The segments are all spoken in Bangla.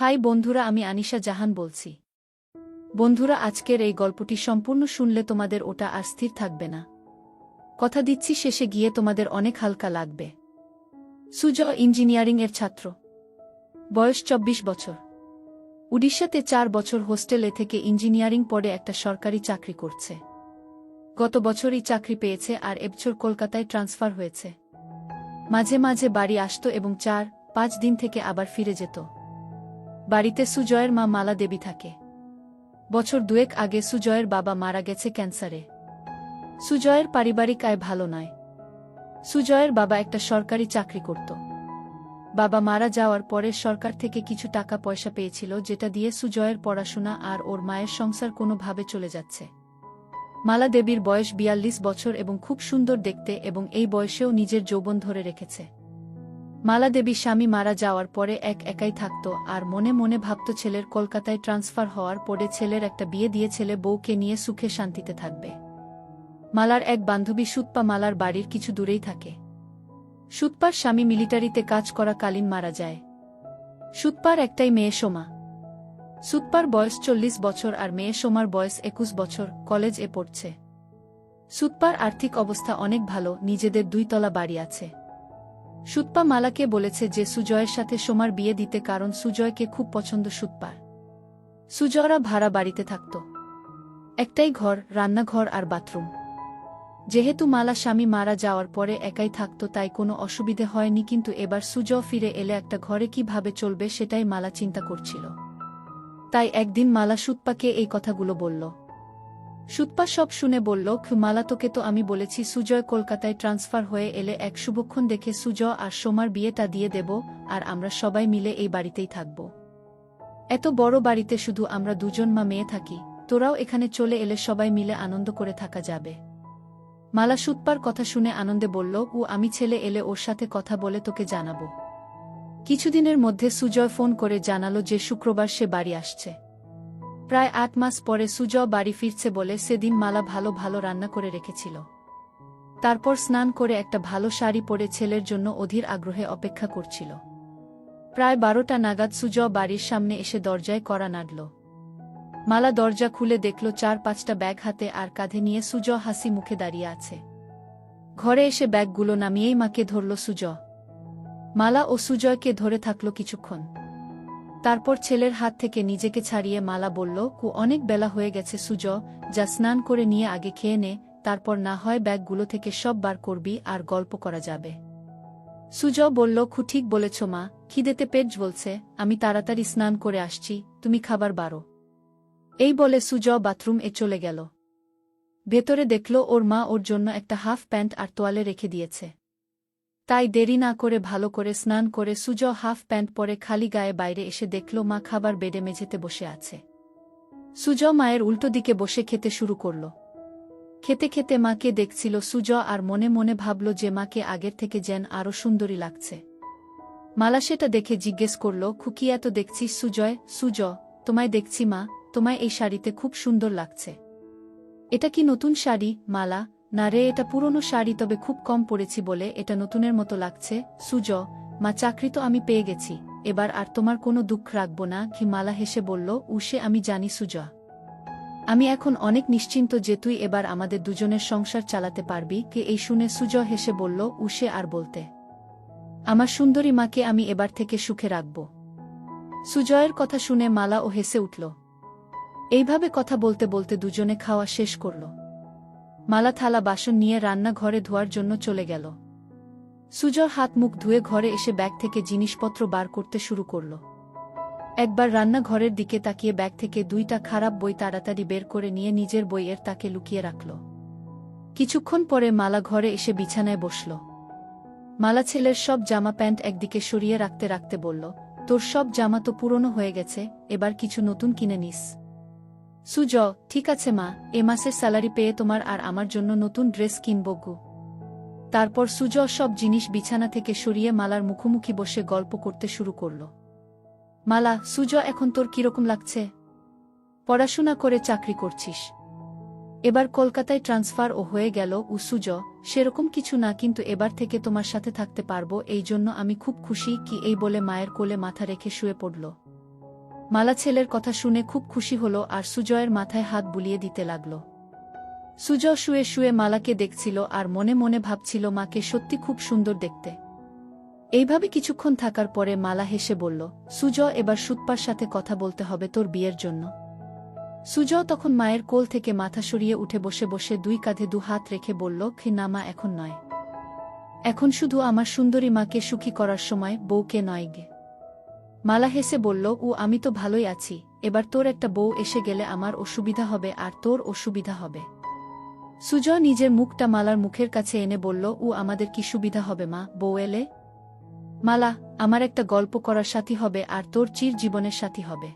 হাই বন্ধুরা, আমি আনিশা জাহান বলছি। বন্ধুরা, আজকের এই গল্পটি সম্পূর্ণ শুনলে তোমাদের ওটা আর স্থির থাকবে না। কথা দিচ্ছি, শেষে গিয়ে তোমাদের অনেক হালকা লাগবে। সুজ ইঞ্জিনিয়ারিং এর ছাত্র। বয়স চব্বিশ বছর। উড়িষ্যাতে চার বছর হোস্টেলে থেকে ইঞ্জিনিয়ারিং পড়ে একটা সরকারি চাকরি করছে। গত বছরই চাকরি পেয়েছে আর এবছর কলকাতায় ট্রান্সফার হয়েছে। মাঝে মাঝে বাড়ি আসত এবং চার, পাঁচ দিন থেকে আবার ফিরে যেত। বাড়িতে সুজয়ের মা মালা দেবী থাকে। বছর দুয়েক আগে সুজয়ের বাবা মারা গেছে ক্যান্সারে। সুজয়ের পারিবারিক আয় ভালো নয়। সুজয়ের বাবা একটা সরকারি চাকরি করত। বাবা মারা যাওয়ার পরে সরকার থেকে কিছু টাকা পয়সা পেয়েছিল যেটা দিয়ে সুজয়ের পড়াশোনা আর ওর মায়ের সংসার কোনোভাবে চলে যাচ্ছে। মালা দেবীর বয়স বিয়াল্লিশ বছর এবং খুব সুন্দর দেখতে এবং এই বয়সেও নিজের যৌবন ধরে রেখেছে। মালা দেবী স্বামী মারা যাওয়ার পরে এক একাই থাকত, আর মনে মনে ভাবত ছেলের কলকাতায় ট্রান্সফার হওয়ার পরে ছেলের একটা বিয়ে দিয়ে ছেলে বউকে নিয়ে সুখে শান্তিতে থাকবে। মালার এক বান্ধবী সুতপা মালার বাড়ির কিছু দূরেই থাকে। সুতপার স্বামী মিলিটারিতে কাজ করা কালীন মারা যায়। সুতপার একটাই মেয়ে সোমা। সুতপার বয়স চল্লিশ বছর আর মেয়ে সোমার বয়স একুশ বছর, কলেজ এ পড়ছে। সুতপার আর্থিক অবস্থা অনেক ভালো, নিজেদের দুইতলা বাড়ি আছে। সুৎপা মালাকে বলেছে যে সুজয়ের সাথে সোমার বিয়ে দিতে কারণ সুজয়কে খুব পছন্দ সুৎপার সুজয়রা ভাড়া বাড়িতে থাকত। একটাই ঘর, রান্নাঘর আর বাথরুম। যেহেতু মালা স্বামী মারা যাওয়ার পরে একাই থাকত তাই কোনো অসুবিধে হয়নি কিন্তু এবার সুজ ফিরে এলে একটা ঘরে কীভাবে চলবে সেটাই মালা চিন্তা করছিল। তাই একদিন মালা সুৎপাকে এই কথাগুলো বলল। সুৎপা সব শুনে বলল "খু, মালা তোকে তো আমি বলেছি সুজয় কলকাতায় ট্রান্সফার হয়ে এলে এক শুভক্ষণ দেখে সুজয় আর সোমার বিয়েটা দিয়ে দেব আর আমরা সবাই মিলে এই বাড়িতেই থাকব। এত বড় বাড়িতে শুধু আমরা দুজন মা মেয়ে থাকি তোরাও এখানে চলে এলে সবাই মিলে আনন্দ করে থাকা যাবে মালা সুৎপার কথা শুনে আনন্দে বলল ও আমি ছেলে এলে ওর সাথে কথা বলে তোকে জানাব। কিছুদিনের মধ্যে সুজয় ফোন করে জানালো যে শুক্রবার সে বাড়ি আসছে। প্রায় আট মাস পরে সুজয় বাড়ি ফিরছে বলে সেদিন মালা ভালো ভালো রান্না করে রেখেছিল। তারপর স্নান করে একটা ভালো শাড়ি পরে ছেলের জন্য অধীর আগ্রহে অপেক্ষা করছিল। প্রায় বারোটা নাগাদ সুজয় বাড়ির সামনে এসে দরজায় করা নাড়ল। মালা দরজা খুলে দেখল চার পাঁচটা ব্যাগ হাতে আর কাঁধে নিয়ে সুজ হাসি মুখে দাঁড়িয়ে আছে। ঘরে এসে ব্যাগগুলো নামিয়েই মাকে ধরল সুজ। মালা ও সুজয়কে ধরে থাকল কিছুক্ষণ। তারপর ছেলের হাত থেকে নিজেকে ছাড়িয়ে মালা বলল, কু, অনেক বেলা হয়ে গেছে সুজ, যা স্নান করে নিয়ে আগে খেয়ে নে, তারপর না হয় ব্যাগগুলো থেকে সব বার করবি আর গল্প করা যাবে সুজ বলল খু ঠিক বলেছ মা, খিদেতে পেট বলছে আমি তাড়াতাড়ি স্নান করে আসছি, তুমি খাবার বারো এই বলে সুজ বাথরুম এ চলে গেল। ভেতরে দেখল ওর মা ওর জন্য একটা হাফ প্যান্ট আর তোয়ালে রেখে দিয়েছে। তাই দেরি না করে ভালো করে স্নান করে সুজ হাফ প্যান্ট পরে খালি গায়ে বাইরে এসে দেখল মা খাবার বেডে মেঝেতে বসে আছে। সুজ মায়ের উল্টো দিকে বসে খেতে শুরু করল। খেতে খেতে মাকে দেখছিল সুজ আর মনে মনে ভাবল যে মাকে আগের থেকে যেন আরও সুন্দরী লাগছে। মালা সেটা দেখে জিজ্ঞেস করল খুকি এত দেখছিস সুজয়? সুজ, তোমায় দেখছি মা, তোমায় এই শাড়িতে খুব সুন্দর লাগছে। এটা কি নতুন শাড়ি, মালা? না রে, এটা পুরনো শাড়ি, তবে খুব কম পড়েছি বলে এটা নতুনের মতো লাগছে। সুজ, মা, চাকরি তো আমি পেয়ে গেছি। এবার আর তোমার কোনো দুঃখ রাখব না কি মালা হেসে বলল। উসে, আমি জানি সুজা। আমি এখন অনেক নিশ্চিন্ত যে তুই এবার আমাদের দুজনের সংসার চালাতে পারবি। কে এই শুনে সুজ হেসে বলল, উসে, আর বলতে। আমার সুন্দরী মাকে আমি এবার থেকে সুখে রাখব। সুজয়ের কথা শুনে মালা ও হেসে উঠল। এইভাবে কথা বলতে বলতে দুজনে খাওয়া শেষ করল। মালা থালা বাসন নিয়ে রান্না ঘরে ধোয়ার জন্য চলে গেল। সুজর হাত মুখ ধুয়ে ঘরে এসে ব্যাগ থেকে জিনিসপত্র বার করতে শুরু করল। একবার রান্নাঘরের দিকে তাকিয়ে ব্যাগ থেকে দুইটা খারাপ বই তাড়াতাড়ি বের করে নিয়ে নিজের বইয়ের তাকে লুকিয়ে রাখল। কিছুক্ষণ পরে মালা ঘরে এসে বিছানায় বসল। মালা ছেলের সব জামা প্যান্ট একদিকে সরিয়ে রাখতে রাখতে বলল, তোর সব জামা তো পুরনো হয়ে গেছে, এবার কিছু নতুন কিনে নিস। সুজ, ঠিক আছে মা, এ মাসের স্যালারি পেয়ে তোমার আর আমার জন্য নতুন ড্রেস কিনব গু। তারপর সুজ সব জিনিস বিছানা থেকে সরিয়ে মালার মুখোমুখি বসে গল্প করতে শুরু করল। মালা, সুজ, এখন তোর কীরকম লাগছে? পড়াশোনা করে চাকরি করছিস। এবার কলকাতায় ট্রান্সফার ও হয়ে গেল ও সুজ, সেরকম কিছু না, কিন্তু এবার থেকে তোমার সাথে থাকতে পারব, এই জন্য আমি খুব খুশি, কি এই বলে মায়ের কোলে মাথা রেখে শুয়ে পড়ল। মালা ছেলের কথা শুনে খুব খুশি হল আর সুজয়ের মাথায় হাত বুলিয়ে দিতে লাগল। সুজয় শুয়ে শুয়ে মালাকে দেখছিল আর মনে মনে ভাবছিল, মাকে সত্যি খুব সুন্দর দেখতে। এইভাবে কিছুক্ষণ থাকার পরে মালা হেসে বলল, সুজয়, এবার সুতপার সাথে কথা বলতে হবে তোর বিয়ের জন্য। সুজয় তখন মায়ের কোল থেকে মাথা সরিয়ে উঠে বসে বসে দুই কাঁধে দু হাত রেখে বলল, খে, না মা, এখন নয়। এখন শুধু আমার সুন্দরী মাকে সুখী করার সময় বউকে নয় গে। মালা হেসে বলল ও আমি তো ভালোই আছি। এবার তোর একটা বউ এসে গেলে আমার অসুবিধা হবে আর তোর অসুবিধা হবে সুজয় নিজের মুখটা মালার মুখের কাছে এনে বলল ও আমাদের কি সুবিধা হবে মা, বউ এলে? মালা, আমার একটা গল্প করার সাথী হবে আর তোর চির জীবনের সাথী হবে।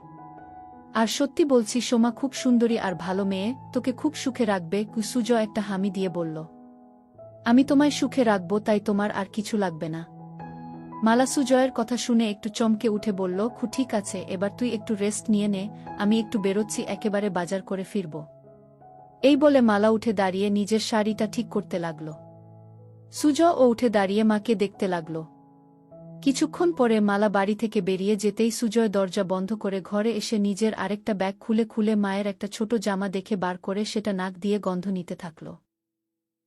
আর সত্যি বলছি, সোমা খুব সুন্দরী আর ভালো মেয়ে, তোকে খুব সুখে রাখবে। সুজয় একটা হামি দিয়ে বলল, আমি তোমায় সুখে রাখব, তাই তোমার আর কিছু লাগবে না। মালা সুজয়ের কথা শুনে একটু চমকে উঠে বলল, খু, ঠিক আছে, এবার তুই একটু রেস্ট নিয়ে নে, আমি একটু বেরোচ্ছি, একেবারে বাজার করে ফিরব। এই বলে মালা উঠে দাঁড়িয়ে নিজের শাড়িটা ঠিক করতে লাগল। সুজয় ও উঠে দাঁড়িয়ে মাকে দেখতে লাগল। কিছুক্ষণ পরে মালা বাড়ি থেকে বেরিয়ে যেতেই সুজয় দরজা বন্ধ করে ঘরে এসে নিজের আরেকটা ব্যাগ খুলে খুলে মায়ের একটা ছোট জামা দেখে বার করে সেটা নাক দিয়ে গন্ধ নিতে থাকল।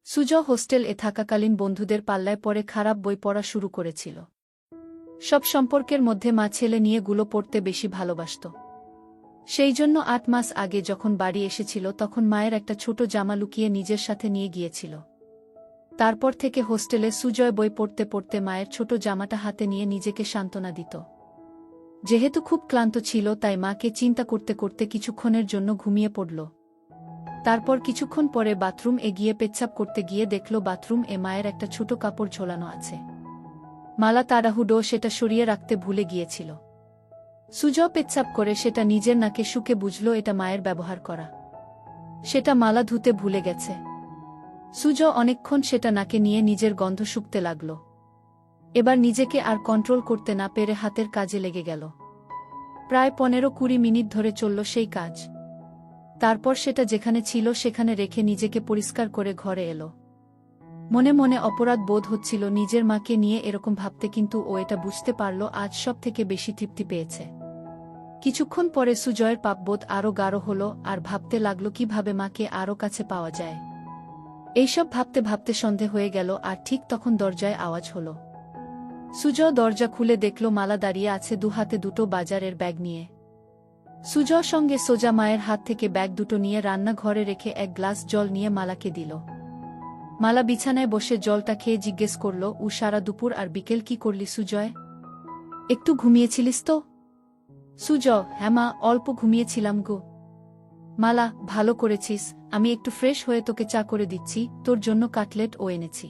সুজয় হোস্টেল এ থাকাকালীন বন্ধুদের পাল্লায় পরে খারাপ বই পড়া শুরু করেছিল। সব সম্পর্কের মধ্যে মা ছেলে নিয়ে গুলো পড়তে বেশি ভালোবাসত। সেই জন্য আট মাস আগে যখন বাড়ি এসেছিল তখন মায়ের একটা ছোট জামা লুকিয়ে নিজের সাথে নিয়ে গিয়েছিল। তারপর থেকে হোস্টেলে সুজয় বই পড়তে পড়তে মায়ের ছোট জামাটা হাতে নিয়ে নিজেকে সান্ত্বনা দিত। যেহেতু খুব ক্লান্ত ছিল তাই মাকে চিন্তা করতে করতে কিছুক্ষণের জন্য ঘুমিয়ে পড়ল। তারপর কিছুক্ষণ পরে বাথরুম এগিয়ে পেচ্ছাপ করতে গিয়ে দেখল বাথরুম এ মায়ের একটা ছোট কাপড় ঝোলানো আছে। মালা তাড়াহুডো সেটা সরিয়ে রাখতে ভুলে গিয়েছিল। সুজ পেচ্ছাপ করে সেটা নিজের নাকে শুকে বুঝল এটা মায়ের ব্যবহার করা। সেটা মালা ধুতে ভুলে গেছে। সুজ অনেকক্ষণ সেটা নাকে নিয়ে নিজের গন্ধ শুকতে লাগল। এবার নিজেকে আর কন্ট্রোল করতে না পেরে হাতের কাজে লেগে গেল। প্রায় পনেরো কুড়ি মিনিট ধরে চলল সেই কাজ। তারপর সেটা যেখানে ছিল সেখানে রেখে নিজেকে পরিষ্কার করে ঘরে এলো। মনে মনে অপরাধ বোধ হচ্ছিল নিজের মাকে নিয়ে এরকম ভাবতে কিন্তু ও এটা বুঝতে পারল আজ সব থেকে বেশি তৃপ্তি পেয়েছে। কিছুক্ষণ পরে সুজয়ের পাপবোধ আরও গাঢ় হল আর ভাবতে লাগল কীভাবে মাকে আরও কাছে পাওয়া যায়। এইসব ভাবতে ভাবতে সন্ধে হয়ে গেল আর ঠিক তখন দরজায় আওয়াজ হল। সুজয় দরজা খুলে দেখল মালা দাঁড়িয়ে আছে দুহাতে দুটো বাজারের ব্যাগ নিয়ে। সুজয় সঙ্গে সোজা মায়ের হাত থেকে ব্যাগ দুটো নিয়ে রান্নাঘরে রেখে এক গ্লাস জল নিয়ে মালাকে দিল। মালা বিছানায় বসে জলটা খেয়ে জিজ্ঞেস করল, উ সারা দুপুর আর বিকেল কি করলি সুজয়? একটু ঘুমিয়েছিলিস তো? সুজ হ্যাঁ মা, অল্প ঘুমিয়েছিলাম গো। মালা, ভালো করেছিস, আমি একটু ফ্রেশ হয়ে তোকে চা করে দিচ্ছি, তোর জন্য কাটলেট ও এনেছি।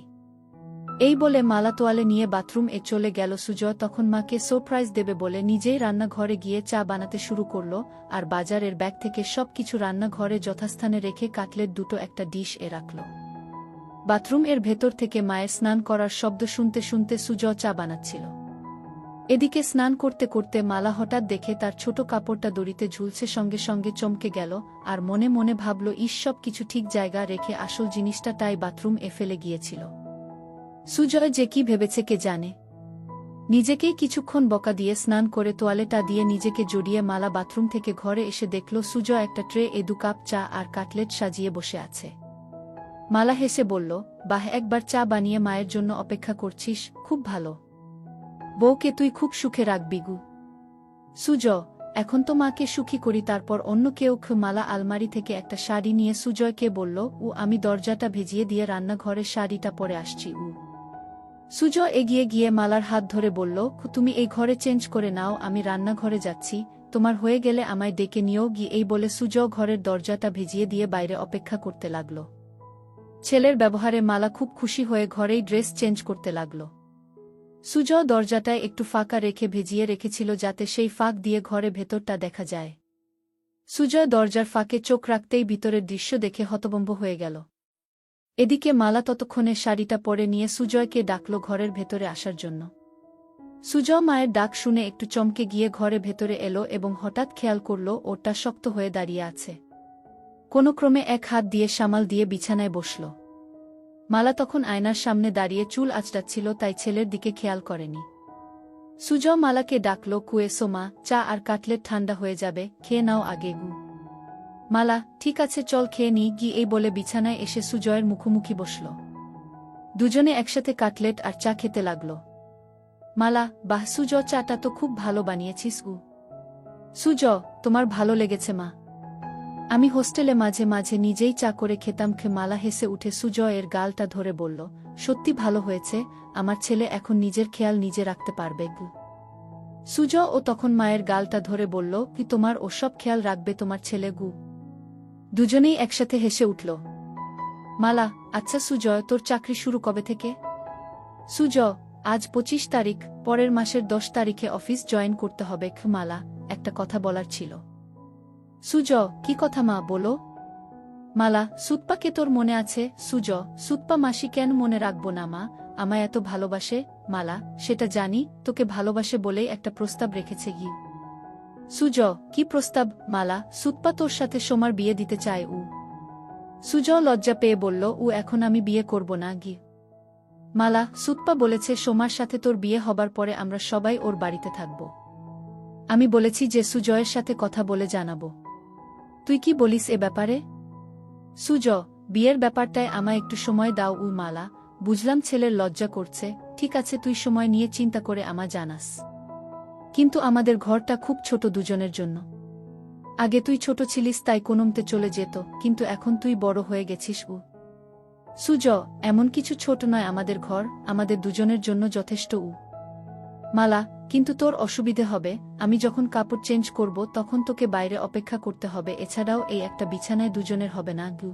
এই বলে মালা তোয়ালে নিয়ে বাথরুম এ চলে গেল সুজয়, তখন মাকে সারপ্রাইজ দেবে বলে নিজেই রান্নাঘরে গিয়ে চা বানাতে শুরু করল, আর বাজারের ব্যাগ থেকে সব কিছু রান্নাঘরে যথাস্থানে রেখে কাটলেট দুটো একটা ডিশ এ রাখল। বাথরুম এর ভেতর থেকে মায়ের স্নান করার শব্দ শুনতে শুনতে সুজ চা বানাচ্ছিল। এদিকে স্নান করতে করতে মালা হঠাৎ দেখে তার ছোট কাপড়টা দড়িতে ঝুলছে সঙ্গে সঙ্গে চমকে গেল আর মনে মনে ভাবল ঈশ সব কিছু ঠিক জায়গা রেখে আসল জিনিসটা তাই বাথরুম এ ফেলে গিয়েছিল। সুজয় যে কি ভেবেছে কে জানে। নিজেকেই কিছুক্ষণ বকা দিয়ে স্নান করে তোয়ালেটা দিয়ে নিজেকে জড়িয়ে মালা বাথরুম থেকে ঘরে এসে দেখল, সুজয় একটা ট্রে, এ দু কাপ চা আর কাটলেট সাজিয়ে বসে আছে। মালা হেসে বলল, বাহ, একবার চা বানিয়ে মায়ের জন্য অপেক্ষা করছিস, খুব ভালো। বউকে তুই খুব সুখে রাখবি গু। সুজ, এখন তো মাকে সুখী করি, তারপর অন্য কেউ মালা আলমারি থেকে একটা শাড়ি নিয়ে সুজয়কে বলল, উ, আমি দরজাটা ভেজিয়ে দিয়ে রান্নাঘরে শাড়িটা পরে আসছি, উ। সুজয় এগিয়ে গিয়ে মালার হাত ধরে বলল তুমি এই ঘরে চেঞ্জ করে নাও, আমি রান্নাঘরে যাচ্ছি, তোমার হয়ে গেলে আমায় ডেকে নিও। গিয়ে এই বলে সুজয় ঘরের দরজাটা ভেজিয়ে দিয়ে বাইরে অপেক্ষা করতে লাগল। ছেলের ব্যবহারে মালা খুব খুশি হয়ে ঘরেই ড্রেস চেঞ্জ করতে লাগল। সুজয় দরজাটায় একটু ফাঁকা রেখে ভেজিয়ে রেখেছিল যাতে সেই ফাঁক দিয়ে ঘরে ভেতরটা দেখা যায়। সুজয় দরজার ফাঁকে চোখ রাখতেই ভিতরের দৃশ্য দেখে হতবম্ব হয়ে গেল। এদিকে মালা ততক্ষণে শাড়িটা পরে নিয়ে সুজয়কে ডাকল ঘরের ভেতরে আসার জন্য। সুজয় মায়ের ডাক শুনে একটু চমকে গিয়ে ঘরে ভেতরে এলো এবং হঠাৎ খেয়াল করল ওটা শক্ত হয়ে দাঁড়িয়ে আছে। কোনো ক্রমে এক হাত দিয়ে সামাল দিয়ে বিছানায় বসল। মালা তখন আয়নার সামনে দাঁড়িয়ে চুল আঁচড়াচ্ছিল, তাই ছেলের দিকে খেয়াল করেনি। সুজ মালাকে ডাকল কুয়েসো মা চা আর কাটলেট ঠান্ডা হয়ে যাবে, খেয়ে নাও আগে গু। মালা, ঠিক আছে, চল খেয়ে নি গি এই বলে বিছানায় এসে সুজয়ের মুখোমুখি বসল। দুজনে একসাথে কাটলেট আর চা খেতে লাগল। মালা, বাহ সুজ, চাটা তো খুব ভালো বানিয়েছিস গু। সুজ, তোমার ভালো লেগেছে মা। আমি হোস্টেলে মাঝে মাঝে নিজেই চা করে খেতাম খে মালা হেসে উঠে সুজয়ের গালটা ধরে বলল, সত্যি ভালো হয়েছে, আমার ছেলে এখন নিজের খেয়াল নিজে রাখতে পারবে। সুজ ও তখন মায়ের গালটা ধরে বলল, কি তোমার ওসব খেয়াল রাখবে তোমার ছেলে গু? দুজনেই একসাথে হেসে উঠল, মালা আচ্ছা সুজয়, তোর চাকরি শুরু কবে থেকে? সুজ আজ পঁচিশ তারিখ, পরের মাসের দশ তারিখে অফিস জয়েন করতে হবে মালা, একটা কথা বলার ছিল। সুজ, কি কথা মা, বলো। মালা সুতপাকে তোর মনে আছে? সুজ, সুতপা মাসি কেন মনে রাখব না মা? আমায় এত ভালোবাসে? মালা, সেটা জানি, তোকে ভালোবাসে বলেই একটা প্রস্তাব রেখেছে গি। সুজ, কি প্রস্তাব? মালা, সুতপা তোর সাথে সোমার বিয়ে দিতে চায় উ। সুজ লজ্জা পেয়ে বলল, উ এখন আমি বিয়ে করব না গি। মালা, সুতপা বলেছে সোমার সাথে তোর বিয়ে হবার পরে আমরা সবাই ওর বাড়িতে থাকব। আমি বলেছি যে সুজয়ের সাথে কথা বলে জানাব। তুই কি বলিস এ ব্যাপারে? সুজ, বিয়ের ব্যাপারটায় আমায় একটু সময় দাও উ মালা। বুঝলাম ছেলের লজ্জা করছে। ঠিক আছে, তুই সময় নিয়ে চিন্তা করে আমা জানাস। কিন্তু আমাদের ঘরটা খুব ছোট দুজনের জন্য। আগে তুই ছোট ছিলিস, তাই কোনমতে চলে যেত। কিন্তু এখন তুই বড় হয়ে গেছিস উ। সুজ, এমন কিছু ছোট নয় আমাদের ঘর। আমাদের দুজনের জন্য যথেষ্ট উ। মালা কিন্তু তোর অসুবিধে হবে, আমি যখন কাপড় চেঞ্জ করব তখন তোকে বাইরে অপেক্ষা করতে হবে, এছাড়াও এই একটা বিছানায় দুজনের হবে না গু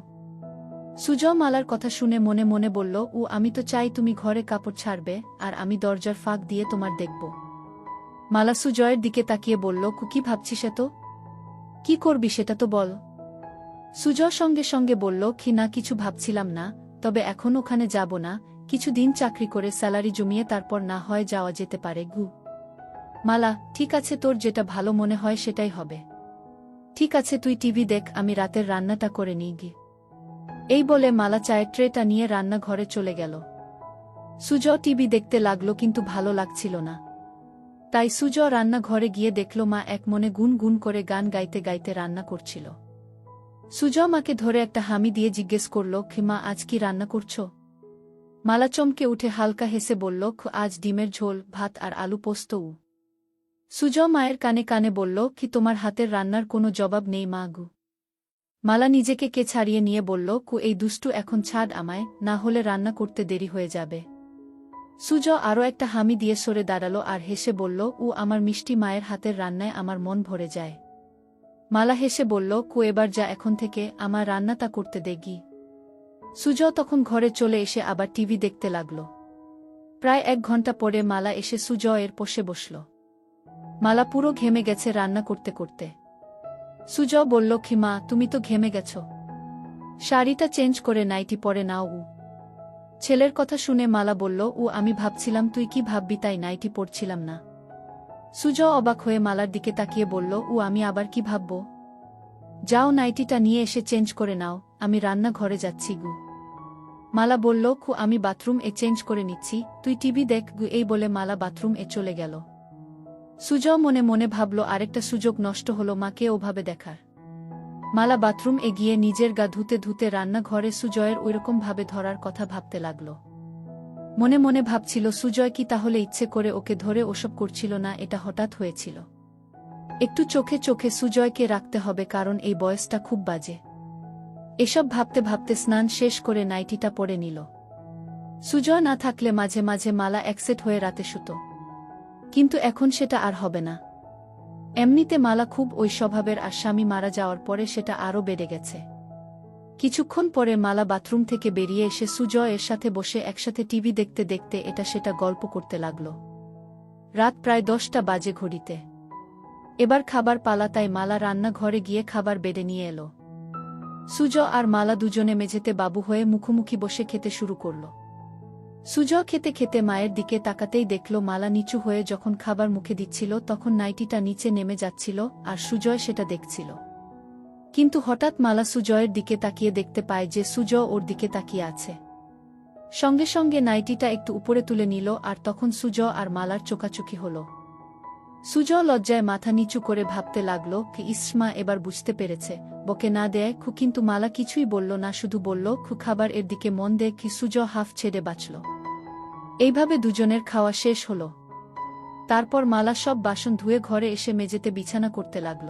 সুজ মালার কথা শুনে মনে মনে বলল ও আমি তো চাই তুমি ঘরে কাপড় ছাড়বে, আর আমি দরজার ফাঁক দিয়ে তোমার দেখব। মালা সুজয়ের দিকে তাকিয়ে বলল, কি ভাবছিস এত? কি করবি সেটা তো বল। সুজয় সঙ্গে সঙ্গে বলল কি না, কিছু ভাবছিলাম না, তবে এখন ওখানে যাব না কিছু দিন চাকরি করে স্যালারি জমিয়ে তারপর না হয় যাওয়া যেতে পারে গু মালা, ঠিক আছে তোর যেটা ভালো মনে হয় সেটাই হবে। ঠিক আছে, তুই টিভি দেখ, আমি রাতের রান্নাটা করে নিই গি। এই বলে মালা চায়ের ট্রেটা নিয়ে রান্নাঘরে চলে গেল। সুজ টিভি দেখতে লাগল, কিন্তু ভালো লাগছিল না। তাই সুজ রান্নাঘরে গিয়ে দেখল মা এক মনে গুন গুন করে গান গাইতে গাইতে রান্না করছিল। সুজ মাকে ধরে একটা হামি দিয়ে জিজ্ঞেস করল মা, আজ কি রান্না করছ? মালা চমকে উঠে হালকা হেসে বলল আজ ডিমের ঝোল, ভাত আর আলু পোস্তও। সুজ মায়ের কানে কানে বলল, কি তোমার হাতের রান্নার কোনো জবাব নেই মা গু? মালা নিজেকে কে ছাড়িয়ে নিয়ে বলল, কু, এই দুষ্টু এখন ছাদ আমায়, না হলে রান্না করতে দেরি হয়ে যাবে। সুজ আরও একটা হামি দিয়ে সরে দাঁড়াল আর হেসে বলল ও আমার মিষ্টি মায়ের হাতের রান্নায় আমার মন ভরে যায়। মালা হেসে বলল, কু, এবার যা এখন থেকে, আমার রান্না তা করতে দেগি সুজ তখন ঘরে চলে এসে আবার টিভি দেখতে লাগল। প্রায় এক ঘণ্টা পরে মালা এসে সুজ এর পোষে বসল। মালা পুরো ঘেমে গেছে রান্না করতে করতে। সুজ বলল, খিমা, তুমি তো ঘেমে গেছ। শাড়িটা চেঞ্জ করে নাইটি পরে নাও, উ। ছেলের কথা শুনে মালা বলল ও আমি ভাবছিলাম তুই কি ভাববি তাই নাইটি পড়ছিলাম না। সুজ অবাক হয়ে মালার দিকে তাকিয়ে বলল ও আমি আবার কি ভাবব? যাও নাইটিটা নিয়ে এসে চেঞ্জ করে নাও, আমি রান্না ঘরে যাচ্ছি, গু। মালা বলল, খু, আমি বাথরুম এ চেঞ্জ করে নিচ্ছি, তুই টিভি দেখ, গু। এই বলে মালা বাথরুম এ চলে গেল। সুজ মনে মনে ভাবল, আরেকটা সুযোগ নষ্ট হলো মাকে ওভাবে দেখার। মালা বাথরুম এগিয়ে নিজের গা ধুতে ধুতে রান্নাঘরে সুজয়ের ওইরকম ভাবে ধরার কথা ভাবতে লাগল। মনে মনে ভাবছিল, সুজয় কি তাহলে ইচ্ছে করে ওকে ধরে ওসব করছিল না, এটা হঠাৎ হয়েছিল। একটু চোখে চোখে সুজয়কে রাখতে হবে, কারণ এই বয়সটা খুব বাজে। এসব ভাবতে ভাবতে স্নান শেষ করে নাইটিটা পরে নিল। সুজয় না থাকলে মাঝে মাঝে মালা একসেট হয়ে রাতে শুতো। কিন্তু এখন সেটা আর হবে না। এমনিতে মালা খুব ওই স্বভাবের আর স্বামী মারা যাওয়ার পরে সেটা আরও বেড়ে গেছে। কিছুক্ষণ পরে মালা বাথরুম থেকে বেরিয়ে এসে সুজয় এর সাথে বসে একসাথে টিভি দেখতে দেখতে এটা সেটা গল্প করতে লাগল। রাত প্রায় দশটা বাজে ঘড়িতে। এবার খাবার পালা তাই মালা রান্নাঘরে গিয়ে খাবার বেড়ে নিয়ে এলো। সুজ আর মালা দুজনে মেঝেতে বাবু হয়ে মুখোমুখি বসে খেতে শুরু করল। সুজয় খেতে খেতে মায়ের দিকে তাকাতেই দেখল মালা নিচু হয়ে যখন খাবার মুখে দিচ্ছিল তখন নাইটিটা নিচে নেমে যাচ্ছিল আর সুজয় সেটা দেখছিল। কিন্তু হঠাৎ মালা সুজয়ের দিকে তাকিয়ে দেখতে পায় যে সুজয় ওর দিকে তাকিয়ে আছে। সঙ্গে সঙ্গে নাইটিটা একটু উপরে তুলে নিল আর তখন সুজ আর মালার চোকাচুকি হল। সুজ লজ্জায় মাথা নিচু করে ভাবতে লাগল কি ইসমা এবার বুঝতে পেরেছে। বকে না দেয় খু কিন্তু মালা কিছুই বলল না, শুধু বলল, খু খাবার এর দিকে মন দে কি সুজ হাফ ছেড়ে বাঁচল। এইভাবে দুজনের খাওয়া শেষ হল। তারপর মালা সব বাসন ধুয়ে ঘরে এসে মেঝেতে বিছানা করতে লাগল।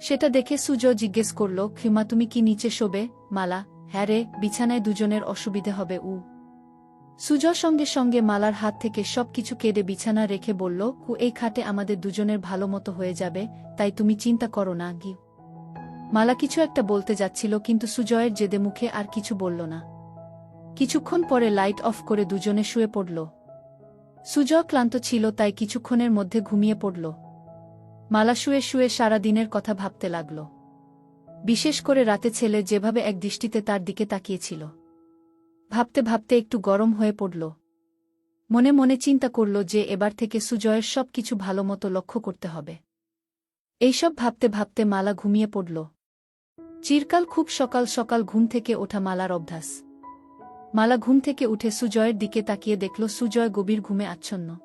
সেটা দেখে সুজ জিজ্ঞেস করল ক্ষিমা তুমি কি নিচে শোবে? মালা হ্যাঁ রে, বিছানায় দুজনের অসুবিধে হবে উ সুজ সঙ্গে সঙ্গে মালার হাত থেকে সব কিছু কেড়ে বিছানা রেখে বলল, কু, এই খাটে আমাদের দুজনের ভালো মতো হয়ে যাবে, তাই তুমি চিন্তা করো না গি মালা কিছু একটা বলতে যাচ্ছিল, কিন্তু সুজয়ের জেদে মুখে আর কিছু বলল না। কিছুক্ষণ পরে লাইট অফ করে দুজনে শুয়ে পড়ল। সুজয় ক্লান্ত ছিল, তাই কিছুক্ষণের মধ্যে ঘুমিয়ে পড়ল। মালা শুয়ে শুয়ে সারা দিনের কথা ভাবতে লাগল। বিশেষ করে রাতে ছেলে যেভাবে এক দৃষ্টিতে তার দিকে তাকিয়েছিল। ভাবতে ভাবতে একটু গরম হয়ে পড়ল। মনে মনে চিন্তা করল যে এবার থেকে সুজয়ের সব কিছু ভালোমতো লক্ষ্য করতে হবে। এইসব ভাবতে ভাবতে মালা ঘুমিয়ে পড়ল। চিরকাল খুব সকাল সকাল ঘুম থেকে ওঠা মালার অভ্যাস। মালা ঘুম থেকে উঠে সুজয়ের দিকে তাকিয়ে দেখল সুজয় গভীর ঘুমে আচ্ছন্ন।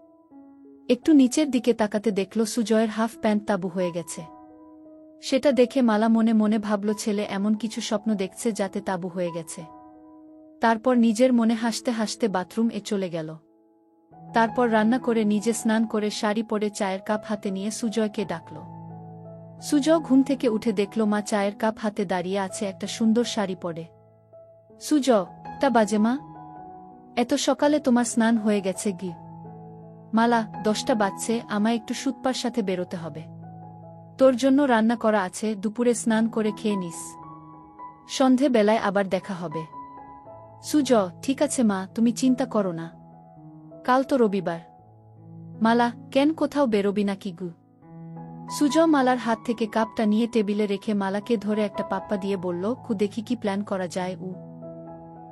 একটু নিচের দিকে তাকাতে দেখল সুজয়ের হাফ প্যান্ট তাবু হয়ে গেছে। সেটা দেখে মালা মনে মনে ভাবল, ছেলে, এমন কিছু স্বপ্ন দেখছে যাতে তাবু হয়ে গেছে। তারপর নিজের মনে হাসতে হাসতে বাথরুম এ চলে গেল। তারপর রান্না করে নিজে স্নান করে শাড়ি পরে চায়ের কাপ হাতে নিয়ে সুজয়কে ডাকল। সুজয় ঘুম থেকে উঠে দেখল মা চায়ের কাপ হাতে দাঁড়িয়ে আছে একটা সুন্দর শাড়ি পরে। সুজ তা বাজে মা? এত সকালে তোমার স্নান হয়ে গেছে গি মালা, দশটা বাজছে, আমায় একটু সুতপার সাথে বেরোতে হবে। তোর জন্য রান্না করা আছে, দুপুরে স্নান করে খেয়ে নিস। সন্ধে বেলায় আবার দেখা হবে। সুজ ঠিক আছে মা, তুমি চিন্তা করো না। কাল তো রবিবার। মালা, কেন কোথাও বেরোবি না কি গু? সুজ মালার হাত থেকে কাপটা নিয়ে টেবিলে রেখে মালাকে ধরে একটা পাপ্পা দিয়ে বলল, কু, দেখি কি প্ল্যান করা যায়, উ।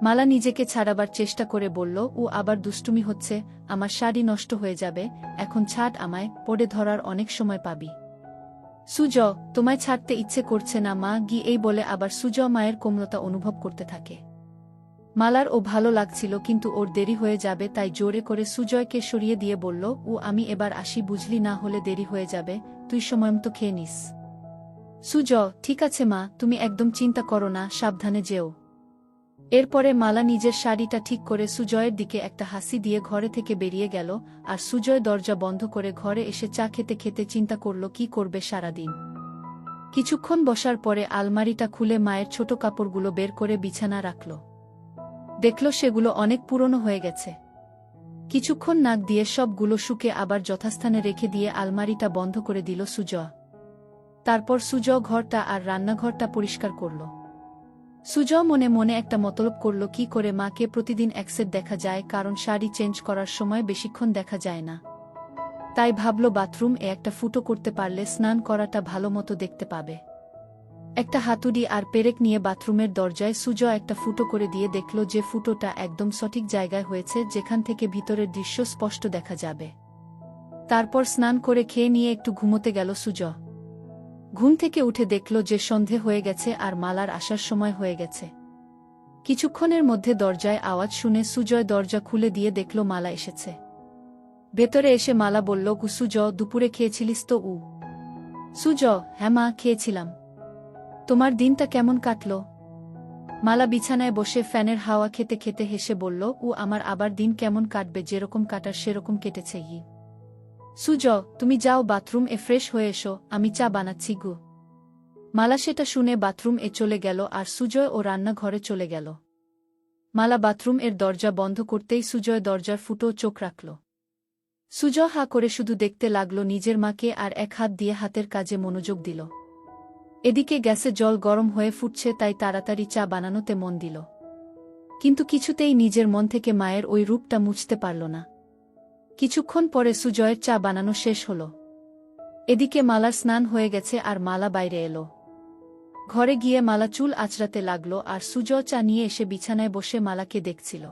মালা নিজেকে ছাড়াবার চেষ্টা করে বলল ও আবার দুষ্টুমি হচ্ছে, আমার শাড়ি নষ্ট হয়ে যাবে, এখন ছাড় আমায় পড়ে ধরার অনেক সময় পাবি। সুজ তোমায় ছাড়তে ইচ্ছে করছে না মা গি এই বলে আবার সুজ মায়ের কোমলতা অনুভব করতে থাকে। মালার ও ভালো লাগছিল কিন্তু ওর দেরি হয়ে যাবে তাই জোরে করে সুজয়কে সরিয়ে দিয়ে বলল ও আমি এবার আসি বুঝলি না হলে দেরি হয়ে যাবে, তুই সময়মতো খেয়ে নিস। সুজ ঠিক আছে মা, তুমি একদম চিন্তা করো না, সাবধানে যেও। এরপরে মালা নিজের শাড়িটা ঠিক করে সুজয়ের দিকে একটা হাসি দিয়ে ঘরে থেকে বেরিয়ে গেল, আর সুজয় দরজা বন্ধ করে ঘরে এসে চা খেতে খেতে চিন্তা করল, কি করবে সারাদিন? কিছুক্ষণ বসার পরে আলমারিটা খুলে মায়ের ছোট কাপড়গুলো বের করে বিছানা রাখল। দেখল সেগুলো অনেক পুরনো হয়ে গেছে। কিছুক্ষণ নাক দিয়ে সবগুলো শুকে আবার যথাস্থানে রেখে দিয়ে আলমারিটা বন্ধ করে দিল সুজ। তারপর সুজ ঘরটা আর রান্নাঘরটা পরিষ্কার করল। সুজ মনে মনে একটা মতলব করল, কি করে মাকে প্রতিদিন একসেট দেখা যায়, কারণ শাড়ি চেঞ্জ করার সময় বেশিক্ষণ দেখা যায় না। তাই ভাবল বাথরুম এ একটা ফুটো করতে পারলে স্নান করাটা ভালো মতো দেখতে পাবে। একটা হাতুড়ি আর পেরেক নিয়ে বাথরুমের দরজায় সুজ একটা ফুটো করে দিয়ে দেখল যে ফুটোটা একদম সঠিক জায়গায় হয়েছে যেখান থেকে ভিতরের দৃশ্য স্পষ্ট দেখা যাবে। তারপর স্নান করে খেয়ে নিয়ে একটু ঘুমোতে গেল সুজ ঘুম থেকে উঠে দেখল যে সন্ধে হয়ে গেছে আর মালার আসার সময় হয়ে গেছে। কিছুক্ষণের মধ্যে দরজায় আওয়াজ শুনে সুজয় দরজা খুলে দিয়ে দেখল মালা এসেছে। ভেতরে এসে মালা বলল সুজ দুপুরে খেয়েছিলিস তো উ। সুজ হ্যাঁ মা, খেয়েছিলাম। তোমার দিনটা কেমন কাটল? মালা বিছানায় বসে ফ্যানের হাওয়া খেতে খেতে হেসে বলল ও আমার আবার দিন কেমন কাটবে? যেরকম কাটার সেরকম কেটেছে ই সুজ, তুমি যাও বাথরুম এ ফ্রেশ হয়ে এসো, আমি চা বানাচ্ছি, গু। মালা সেটা শুনে বাথরুম এ চলে গেল আর সুজয় ও রান্নাঘরে চলে গেল। মালা বাথরুম এর দরজা বন্ধ করতেই সুজয় দরজার ফুটো চোখ রাখল। সুজয় হা করে শুধু দেখতে লাগল নিজের মাকে আর এক হাত দিয়ে হাতের কাজে মনোযোগ দিল। এদিকে গ্যাসে জল গরম হয়ে ফুটছে তাই তাড়াতাড়ি চা বানানোতে মন দিল। কিন্তু কিছুতেই নিজের মন থেকে মায়ের ওই রূপটা মুছতে পারল না। কিছুক্ষণ পরে সুজয়ের চা বানানো শেষ হল। এদিকে মালার স্নান হয়ে গেছে আর মালা বাইরে এলো। ঘরে গিয়ে মালা চুল আঁচড়াতে লাগল আর সুজয় চা নিয়ে এসে বিছানায় বসে মালাকে দেখছিল।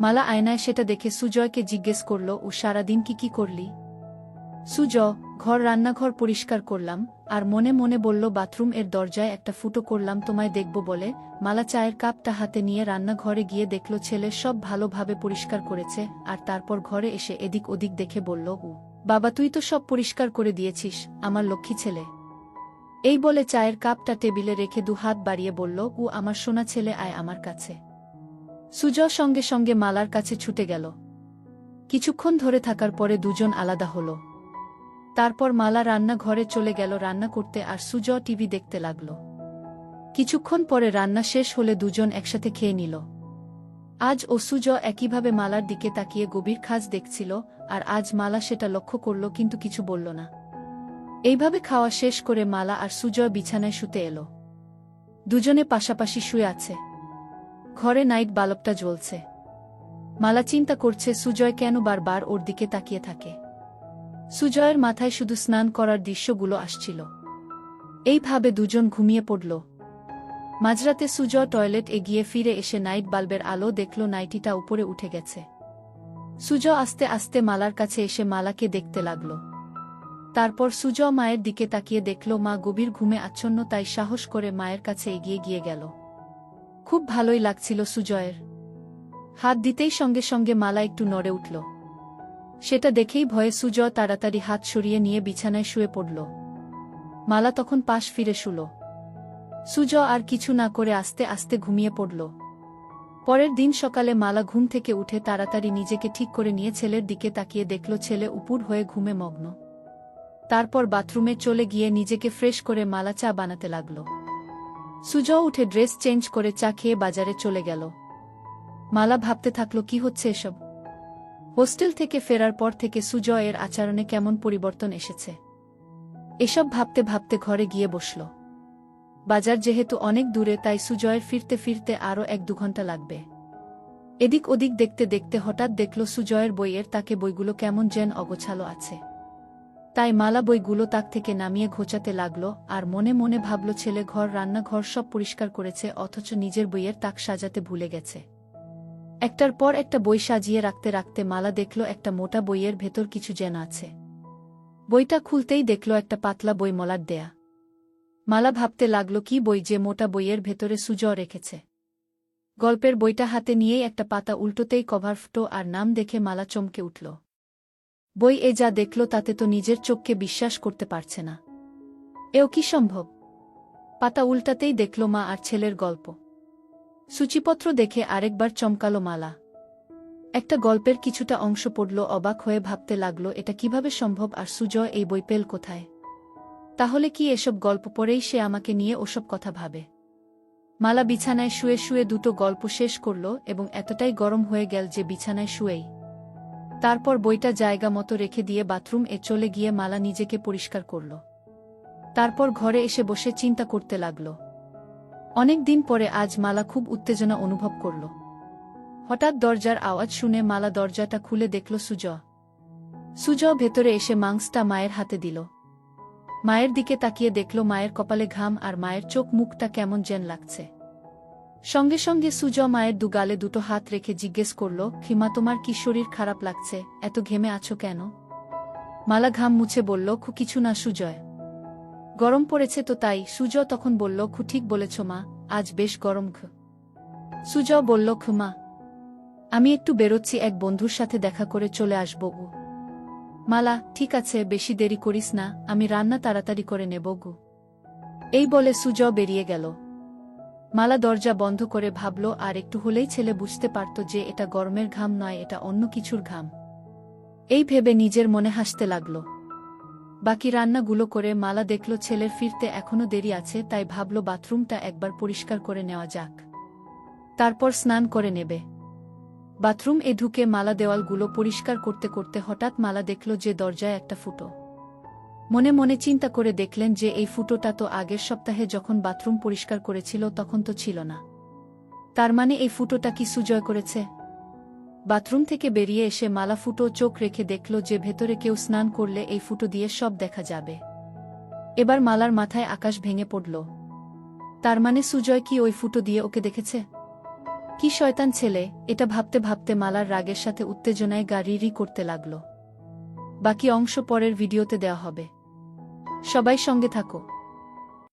মালা আয়নায় সেটা দেখে সুজয়কে জিজ্ঞেস করল, ও সারাদিন কি কি করলি? সুজ ঘর রান্নাঘর পরিষ্কার করলাম, আর মনে মনে বলল, বাথরুম এর দরজায় একটা ফুটো করলাম, তোমায় দেখব বলে। মালা চায়ের কাপটা হাতে নিয়ে রান্নাঘরে গিয়ে দেখল, ছেলে সব ভালোভাবে পরিষ্কার করেছে, আর তারপর ঘরে এসে এদিক ওদিক দেখে বলল, উ, বাবা তুই তো সব পরিষ্কার করে দিয়েছিস, আমার লক্ষ্মী ছেলে। এই বলে চায়ের কাপটা টেবিলে রেখে দু হাত বাড়িয়ে বলল, উ, আমার সোনা ছেলে, আয় আমার কাছে। সুজ সঙ্গে সঙ্গে মালার কাছে ছুটে গেল। কিছুক্ষণ ধরে থাকার পরে দুজন আলাদা হল। তারপর মালা রান্না ঘরে চলে গেল রান্না করতে আর সুজ টিভি দেখতে লাগল। কিছুক্ষণ পরে রান্না শেষ হলে দুজন একসাথে খেয়ে নিল। আজ ও সুজ একইভাবে মালার দিকে তাকিয়ে গভীর খাজ দেখছিল আর আজ মালা সেটা লক্ষ্য করল কিন্তু কিছু বলল না। এইভাবে খাওয়া শেষ করে মালা আর সুজয় বিছানায় শুতে এলো। দুজনে পাশাপাশি শুয়ে আছে। ঘরে নাইট বালবটা জ্বলছে। মালা চিন্তা করছে সুজয় কেন বারবার ওর দিকে তাকিয়ে থাকে। সুজয়ের মাথায় শুধু স্নান করার দৃশ্যগুলো আসছিল। এইভাবে দুজন ঘুমিয়ে পড়ল। মাঝরাতে সুজয় টয়লেট এগিয়ে ফিরে এসে নাইট বাল্বের আলো দেখল নাইটিটা উপরে উঠে গেছে। সুজ আস্তে আস্তে মালার কাছে এসে মালাকে দেখতে লাগল। তারপর সুজ মায়ের দিকে তাকিয়ে দেখল, মা গভীর ঘুমে আচ্ছন্ন, তাই সাহস করে মায়ের কাছে এগিয়ে গিয়ে গেল। খুব ভালোই লাগছিল সুজয়ের। হাত দিতেই সঙ্গে সঙ্গে মালা একটু নড়ে উঠল। সেটা দেখেই ভয়ে সুজয় তাড়াতাড়ি হাত সরিয়ে নিয়ে বিছানায় শুয়ে পড়ল। মালা তখন পাশ ফিরে শুল। সুজ আর কিছু না করে আস্তে আস্তে ঘুমিয়ে পড়ল। পরের দিন সকালে মালা ঘুম থেকে উঠে তাড়াতাড়ি নিজেকে ঠিক করে নিয়ে ছেলের দিকে তাকিয়ে দেখল ছেলে উপুর হয়ে ঘুমে মগ্ন। তারপর বাথরুমে চলে গিয়ে নিজেকে ফ্রেশ করে মালা চা বানাতে লাগল। সুজ উঠে ড্রেস চেঞ্জ করে চা খেয়ে বাজারে চলে গেল। মালা ভাবতে থাকল, কি হচ্ছে এসব? হোস্টেল থেকে ফেরার পর থেকে সুজয়ের আচরণে কেমন পরিবর্তন এসেছে? এসব ভাবতে ভাবতে ঘরে গিয়ে বসল। বাজার যেহেতু অনেক দূরে, তাই সুজয়ের ফিরতে ফিরতে আরও এক দু ঘণ্টা লাগবে। এদিক ওদিক দেখতে দেখতে হঠাৎ দেখল সুজয়ের বইয়ের তাকে বইগুলো কেমন যেন অগোছালো আছে। তাই মালা বইগুলো তাক থেকে নামিয়ে ঘোচাতে লাগল আর মনে মনে ভাবল, ছেলে ঘর, রান্নাঘর সব পরিষ্কার করেছে, অথচ নিজের বইয়ের তাক সাজাতে ভুলে গেছে। একটার পর একটা বই সাজিয়ে রাখতে রাখতে মালা দেখল একটা মোটা বইয়ের ভেতর কিছু যেন আছে। বইটা খুলতেই দেখল একটা পাতলা বই মলার দেয়া। মালা ভাবতে লাগল কি বই যে মোটা বইয়ের ভেতরে সুজ রেখেছে। গল্পের বইটা হাতে নিয়েই একটা পাতা উল্টোতেই কভার ফুটো আর নাম দেখে মালা চমকে উঠল। বই এ যা দেখল তাতে তো নিজের চোখকে বিশ্বাস করতে পারছে না। এও কি সম্ভব? পাতা উল্টাতেই দেখল মা আর ছেলের গল্প। সূচিপত্র দেখে আরেকবার চমকালো মালা। একটা গল্পের কিছুটা অংশ পড়ল, অবাক হয়ে ভাবতে লাগল, এটা কীভাবে সম্ভব আর সুজয় এই বই পেল কোথায়? তাহলে কি এসব গল্প পড়েই সে আমাকে নিয়ে ওসব কথা ভাবে? মালা বিছানায় শুয়ে শুয়ে দুটো গল্প শেষ করল এবং এতটাই গরম হয়ে গেল যে বিছানায় শুয়েই। তারপর বইটা জায়গা মতো রেখে দিয়ে বাথরুম এ চলে গিয়ে মালা নিজেকে পরিষ্কার করল। তারপর ঘরে এসে বসে চিন্তা করতে লাগল। অনেক দিন পরে আজ মালা খুব উত্তেজনা অনুভব করল। হঠাৎ দরজার আওয়াজ শুনে মালা দরজাটা খুলে দেখল সুজ। সুজ ভেতরে এসে মাংসটা মায়ের হাতে দিল। মায়ের দিকে তাকিয়ে দেখল মায়ের কপালে ঘাম আর মায়ের চোখ মুখটা কেমন যেন লাগছে। সঙ্গে সঙ্গে সুজ মায়ের দুগালে দুটো হাত রেখে জিজ্ঞেস করল, খিমা, তোমার কি শরীর খারাপ লাগছে? এত ঘেমে আছো কেন? মালা ঘাম মুছে বলল কিছু না সুজয়। গরম পড়েছে তো তাই সুজ তখন বলল, খু, ঠিক বলেছ মা, আজ বেশ গরম খু সুজ বলল খুমা আমি একটু বেরোচ্ছি, এক বন্ধুর সাথে দেখা করে চলে আসব গু। মালা, ঠিক আছে, বেশি দেরি করিস না, আমি রান্না তাড়াতাড়ি করে নেব গু। এই বলে সুজ বেরিয়ে গেল। মালা দরজা বন্ধ করে ভাবল, আর একটু হলেই ছেলে বুঝতে পারত যে এটা গরমের ঘাম নয়, এটা অন্য কিছুর ঘাম। এই ভেবে নিজের মনে হাসতে লাগল। বাকি রান্নাগুলো করে মালা দেখল ছেলের ফিরতে এখনও দেরি আছে, তাই ভাবল বাথরুমটা একবার পরিষ্কার করে নেওয়া যাক। তারপর স্নান করে নেবে। বাথরুম এ ঢুকে মালা দেওয়ালগুলো পরিষ্কার করতে করতে হঠাৎ মালা দেখল যে দরজায় একটা ফুটো। মনে মনে চিন্তা করে দেখলেন যে এই ফুটোটা তো আগের সপ্তাহে যখন বাথরুম পরিষ্কার করেছিল তখন তো ছিল না। তার মানে এই ফুটোটা কি সুজয় করেছে? বাথরুম থেকে বেরিয়ে এসে মালা ফুটো চোখ রেখে দেখল যে ভেতরে কেউ স্নান করলে এই ফুটো দিয়ে সব দেখা যাবে। এবার মালার মাথায় আকাশ ভেঙে পড়ল। তার মানে সুজয় কি ওই ফুটো দিয়ে ওকে দেখেছে? কি শয়তান ছেলে, এটা ভাবতে ভাবতে মালার রাগের সাথে উত্তেজনায় গা রিরি করতে লাগল। বাকি অংশ পরের ভিডিওতে দেওয়া হবে। সবাই সঙ্গে থাকো।